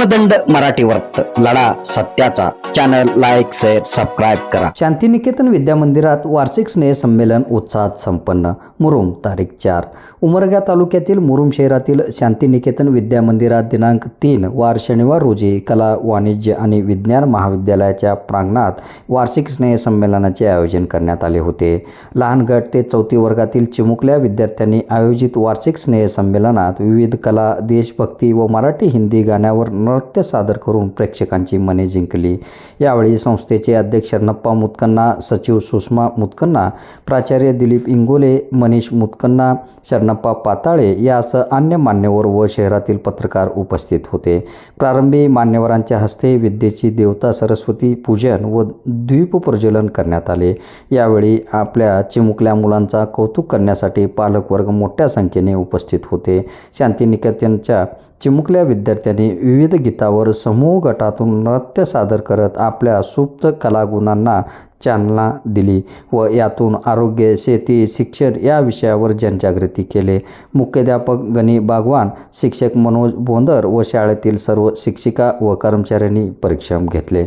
धर्मदंड मराठी वर्त लढा सत्याचा. चॅनल लाईक शेअर सबस्क्राईब करा. शांतिनिकेतन विद्या मंदिरात वार्षिक स्नेह संमेलन उत्साहात संपन्न. मुरुम तारीख चार. उमरगा तालुक्यातील मुरुम शहरातील शांतिनिकेतन विद्या मंदिरात दिनांक तीन वार शनिवार रोजी कला वाणिज्य आणि विज्ञान महाविद्यालयाच्या प्रांगणात वार्षिक स्नेह संमेलनाचे आयोजन करण्यात आले होते. लहान गट ते चौथी वर्गातील चिमुकल्या विद्यार्थ्यांनी आयोजित वार्षिक स्नेह संमेलनात विविध कला देशभक्ती व मराठी हिंदी गाण्यावर नृत्य सादर करून प्रेक्षकांची मने जिंकली. यावेळी संस्थेचे अध्यक्ष शरणप्पा मुतकन्ना सचिव सुषमा मुतकन्ना प्राचार्य दिलीप इंगोले मनीष मुतकन्ना शरणप्पा पाताळे यासह अन्य मान्यवर व शहरातील पत्रकार उपस्थित होते. प्रारंभी मान्यवरांच्या हस्ते विद्येची देवता सरस्वती पूजन व द्वीप प्रज्वलन करण्यात आले. यावेळी आपल्या चिमुकल्या मुलांचा कौतुक करण्यासाठी पालकवर्ग मोठ्या संख्येने उपस्थित होते. शांतिनिकेतनच्या चिमुकल्या विद्यार्थ्यांनी विविध गीतावर समूह गटातून नृत्य सादर करत आपल्या सुप्त कलागुणांना चालना दिली व यातून आरोग्य शेती शिक्षण या विषयावर जनजागृती केले. मुख्याध्यापक गणी बागवान शिक्षक मनोज बोंदर व शाळेतील सर्व शिक्षिका व कर्मचाऱ्यांनी परिश्रम घेतले.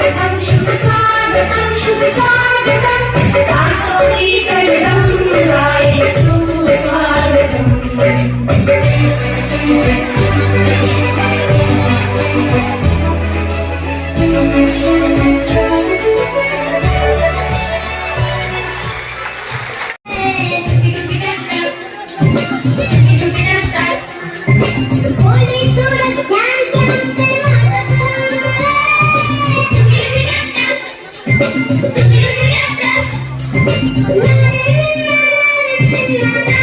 माला मुझे विजय कमल के फूल खिलाए सासों की सरगम गाए सुस्वागतम सासों की सरगम गाए सुस्वागतम शुभ स्वागतम Thank you.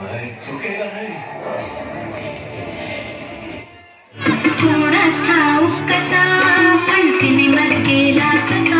चुकेगा नाही कसा? पण सिनेमात केला ससा.